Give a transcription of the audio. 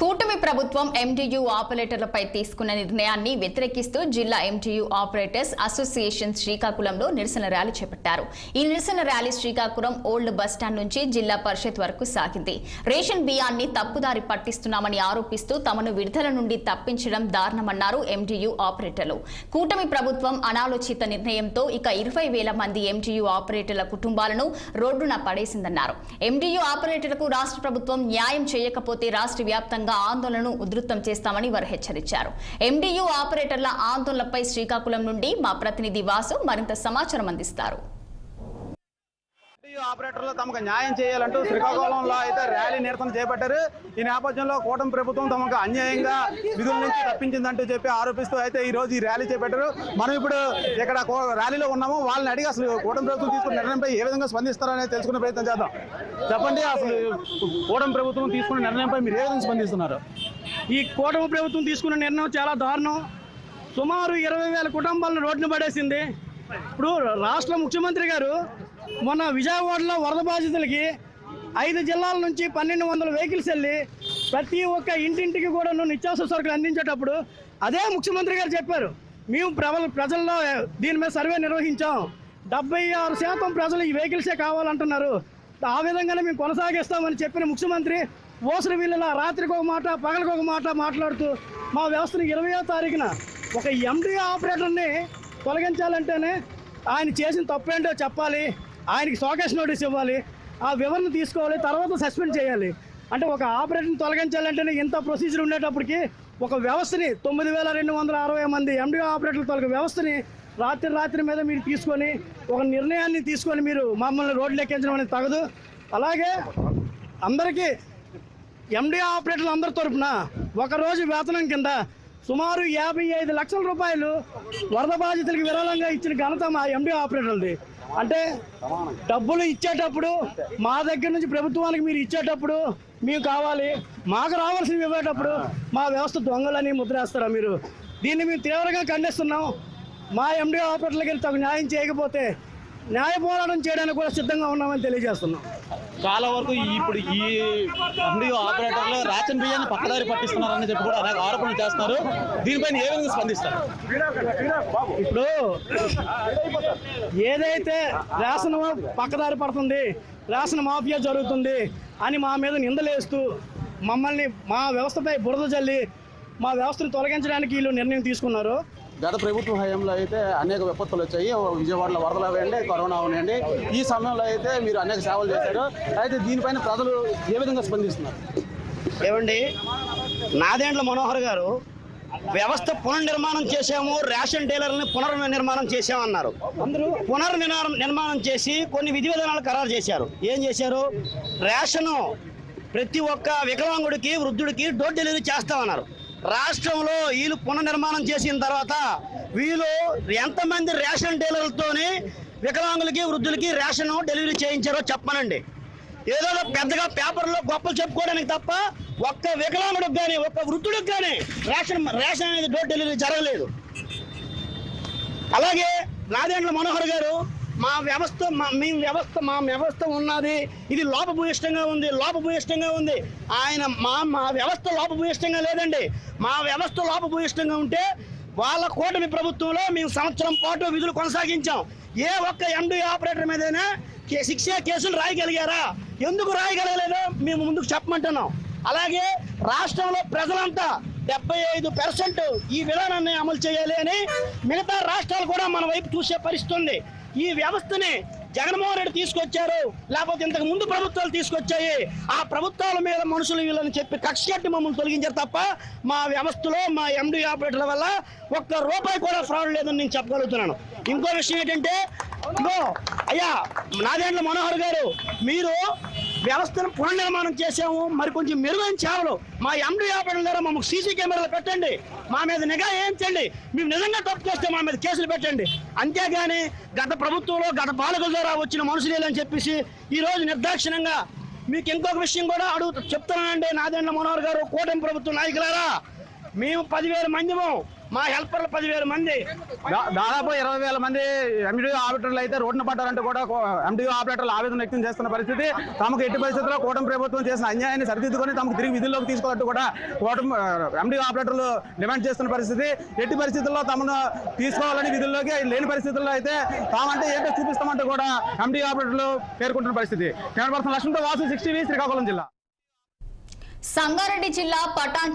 కూటమి ప్రభుత్వం ఎంటీయూ ఆపరేటర్లపై తీసుకున్న నిర్ణయాన్ని వ్యతిరేకిస్తూ జిల్లా ఎంటీయూ ఆపరేటర్స్ అసోసియేషన్ శ్రీకాకుళంలో నిరసన ర్యాలీ చేపట్టారు. ఈ నిరసన ర్యాలీ శ్రీకాకుళం ఓల్డ్ బస్టాండ్ నుంచి జిల్లా పరిషత్ వరకు సాగింది. రేషన్ బియ్యాన్ని తప్పుదారి పట్టిస్తున్నామని ఆరోపిస్తూ తమను విడుదల నుండి తప్పించడం దారుణమన్నారు ఎంటీయూ ఆపరేటర్లు. కూటమి ప్రభుత్వం అనాలోచిత నిర్ణయంతో ఇక ఇరవై వేల మంది ఎంటీయూ ఆపరేటర్ల కుటుంబాలను రోడ్డున పడేసిందన్నారు. ఎంటీయూ ఆపరేటర్లకు రాష్ట్ర ప్రభుత్వం న్యాయం చేయకపోతే రాష్ట్ర వ్యాప్తంగా ఆందోళనను ఉధృతం చేస్తామని వారు హెచ్చరించారు. ఎండియు ఆపరేటర్ల ఆందోళనపై శ్రీకాకుళం నుండి మా ప్రతినిధి వాసు మరింత సమాచారం అందిస్తారు. ఆపరేటర్లు తమకు న్యాయం చేయాలంటూ శ్రీకాకుళంలో అయితే ర్యాలీ నిరసన చేపట్టారు. ఈ నేపథ్యంలో కూటమి ప్రభుత్వం తమకు అన్యాయంగా విధుల నుంచి తప్పించిందంటూ చెప్పి ఆరోపిస్తూ అయితే ఈ రోజు ఈ ర్యాలీ చేపట్టారు. మనం ఇప్పుడు ఇక్కడ కో- ర్యాలీలో ఉన్నాము. వాళ్ళని అడిగి అసలు కూటమి ప్రభుత్వం తీసుకున్న నిర్ణయంపై ఏ విధంగా స్పందిస్తారనేది తెలుసుకునే ప్రయత్నం చేద్దాం. చెప్పండి అసలు కూటమి ప్రభుత్వం తీసుకున్న నిర్ణయంపై మీరు ఏ విధంగా స్పందిస్తున్నారు? ఈ కూటమి ప్రభుత్వం తీసుకున్న నిర్ణయం చాలా దారుణం. సుమారు ఇరవై వేల కుటుంబాలను రోడ్డును పడేసింది. ఇప్పుడు రాష్ట్ర ముఖ్యమంత్రి గారు మొన్న విజయవాడలో వరద బాధితులకి ఐదు జిల్లాల నుంచి పన్నెండు వందల వెహికల్స్ వెళ్ళి ప్రతి ఒక్క ఇంటింటికి కూడా నిత్యావసర సరుకులు అందించేటప్పుడు అదే ముఖ్యమంత్రి గారు చెప్పారు. మేము ప్రజల ప్రజల్లో దీని మీద సర్వే నిర్వహించాం. డెబ్బై ఆరు శాతం ప్రజలు ఈ వెహికల్సే కావాలంటున్నారు. ఆ విధంగానే మేము కొనసాగిస్తామని చెప్పిన ముఖ్యమంత్రి ఓసరి వీళ్ళలా రాత్రికి ఒక మాట పగలకు ఒక మాట మాట్లాడుతూ మా వ్యవస్థను ఇరవయో తారీఖున ఒక ఎండి ఆపరేటర్ని తొలగించాలంటేనే ఆయన చేసిన తప్పేంటో చెప్పాలి. ఆయనకి షోకేస్ నోటీస్ ఇవ్వాలి. ఆ వివరణ తీసుకోవాలి తర్వాత సస్పెండ్ చేయాలి. అంటే ఒక ఆపరేటర్ని తొలగించాలంటేనే ఇంత ప్రొసీజర్ ఉండేటప్పటికి ఒక వ్యవస్థని తొమ్మిది వేల రెండు వందల అరవై మంది ఎండి ఆపరేటర్ల తొలగ వ్యవస్థని రాత్రి రాత్రి మీద మీరు తీసుకొని ఒక నిర్ణయాన్ని తీసుకొని మీరు మమ్మల్ని రోడ్లు ఎక్కించడం అనేది తగదు. అలాగే అందరికీ ఎండి ఆపరేటర్లు అందరి తరఫున ఒకరోజు వేతనం కింద సుమారు యాభై ఐదు లక్షల రూపాయలు వరద బాధితులకు విరాళంగా ఇచ్చిన ఘనత మా ఎండి ఆపరేటర్లది. అంటే డబ్బులు ఇచ్చేటప్పుడు మా దగ్గర నుంచి ప్రభుత్వానికి మీరు ఇచ్చేటప్పుడు మేము కావాలి. మాకు రావాల్సినవి ఇవ్వేటప్పుడు మా వ్యవస్థ దొంగలని ముద్రేస్తారా మీరు? దీన్ని మేము తీవ్రంగా ఖండిస్తున్నాం. మా ఎండి ఆపరేటర్లకి తగు న్యాయం చేయకపోతే న్యాయ పోరాటం చేయడానికి కూడా సిద్ధంగా ఉన్నామని తెలియజేస్తున్నాం. చాలా వరకు ఇప్పుడు ఈ ఎండిఓ ఆపరేటర్లు రేషన్ బియ్యాన్ని పక్కదారి పట్టిస్తున్నారని చెప్పి కూడా అనేక ఆరోపణలు చేస్తున్నారు దీనిపైన ఏ విధంగా స్పందిస్తారు? ఇప్పుడు ఏదైతే రేషన్ పక్కదారి పడుతుంది రేషన్ మాఫియా జరుగుతుంది అని మా మీద నిందలేస్తూ మమ్మల్ని మా వ్యవస్థపై బురద జల్లి మా వ్యవస్థను తొలగించడానికి వీళ్ళు నిర్ణయం తీసుకున్నారు. గత ప్రభుత్వ హయాంలో అయితే అనేక విపత్తులు వచ్చాయి. విజయవాడలో వరదలు అవ్వండి కరోనా అవనండి ఈ సమయంలో అయితే మీరు అనేక సేవలు చేశారు. అయితే దీనిపైన ప్రజలు ఏ విధంగా స్పందిస్తున్నారు? ఏమండి నాదేండ్ల మనోహర్ గారు వ్యవస్థ పునర్నిర్మాణం చేశాము రేషన్ డీలర్ని పునర్నిర్మాణం చేశామన్నారు అందరూ పునర్నిర్మాణం నిర్మాణం చేసి కొన్ని విధి విధానాలు ఖరారు చేశారు. ఏం చేశారు? రేషను ప్రతి ఒక్క వికలాంగుడికి వృద్ధుడికి డోర్ డెలివరీ చేస్తామన్నారు. రాష్ట్రంలో వీళ్ళు పునర్నిర్మాణం చేసిన తర్వాత వీళ్ళు ఎంతమంది రేషన్ డీలర్లతోని వికలాంగులకి వృద్ధులకి రేషన్ డెలివరీ చేయించారో చెప్పనండి. ఏదో పెద్దగా పేపర్లో గొప్పలు చెప్పుకోవడానికి తప్ప ఒక్క వికలాంగుడికి కానీ ఒక్క వృద్ధుడికి కానీ రేషన్ రేషన్ అనేది డోర్ డెలివరీ జరగలేదు. అలాగే నాదేండ్ల మనోహర్ గారు మా వ్యవస్థ మా మీ వ్యవస్థ మా వ్యవస్థ ఉన్నది. ఇది లోపభూయిష్టంగా ఉంది లోపభూయిష్టంగా ఉంది. ఆయన మా మా వ్యవస్థ లోపభూయిష్టంగా లేదండి. మా వ్యవస్థ లోపభూయిష్టంగా ఉంటే వాళ్ళ కూటమి ప్రభుత్వంలో మేము సంవత్సరం పాటు విధులు కొనసాగించాం. ఏ ఒక్క ఎండి ఆపరేటర్ మీదైనా శిక్ష కేసులు రాయగలిగారా? ఎందుకు రాయగలగలేదో? మేము ముందుకు చెప్పమంటున్నాం. అలాగే రాష్ట్రంలో ప్రజలంతా డెబ్బై ఐదు పర్సెంట్ ఈ విధానాన్ని అమలు చేయాలి అని మిగతా రాష్ట్రాలు కూడా మన వైపు చూసే పరిస్థితి ఉంది. ఈ వ్యవస్థని జగన్మోహన్ రెడ్డి తీసుకొచ్చారు లేకపోతే ఇంతకు ముందు ప్రభుత్వాలు తీసుకొచ్చాయి. ఆ ప్రభుత్వాల మీద మనుషులు వీళ్ళని చెప్పి కక్ష కట్టి మమ్మల్ని తొలగించారు తప్ప మా వ్యవస్థలో మా ఎండి ఆపరేటర్ల వల్ల ఒక్క రూపాయి కూడా ఫ్రాడ్ లేదని నేను చెప్పగలుగుతున్నాను. ఇంకో విషయం ఏంటంటే అయ్యా నాదేండ్ల మనోహర్ గారు మీరు వ్యవస్థను పునర్నిర్మాణం చేసాము మరి కొంచెం మెరుగైన చేవలు మా ఎండి ఆపడం ద్వారా మాకు సీసీ కెమెరాలు పెట్టండి. మా మీద నిఘా వేయించండి. మేము నిజంగా తప్పు చేస్తే మా మీద కేసులు పెట్టండి. అంతేగాని గత ప్రభుత్వంలో గత పాలకుల ద్వారా వచ్చిన మనుషులేలని చెప్పేసి ఈ రోజు నిర్దాక్షిణంగా మీకు ఇంకొక విషయం కూడా అడుగు చెప్తున్నానండి నాదేండ్ల మనోహర్ గారు కూటమి ప్రభుత్వ నాయకులారా. మేము పదివేల మందిము మా హెల్పర్లు పదివేల మంది. దాదాపు ఇరవై వేల మంది ఎండియూ ఆపరేటర్లు అయితే రోడ్డున పడ్డారంటూ కూడా ఎండియూ ఆపరేటర్లు ఆవేదన వ్యక్తం చేస్తున్న పరిస్థితి. తమకు ఎట్టి పరిస్థితుల్లో కూటమి ప్రభుత్వం చేసిన అన్యాయాన్ని సరిదిద్దుకొని తమకు తిరిగి విధుల్లోకి తీసుకోవాలంటూ కూడా కూటమి ఎండియూ ఆపరేటర్లు డిమాండ్ చేస్తున్న పరిస్థితి. ఎట్టి పరిస్థితుల్లో తమను తీసుకోవాలని విధుల్లోకి లేని పరిస్థితుల్లో అయితే తామంటే ఏంటో చూపిస్తామంటూ కూడా ఎండియూ ఆపరేటర్లు పేర్కొంటున్న పరిస్థితి. కెమెరా పర్సన్ లక్ష్మణ్తో వాసు సిక్స్టీ శ్రీకాకుళం జిల్లా. సంగారెడ్డి జిల్లా పటాన్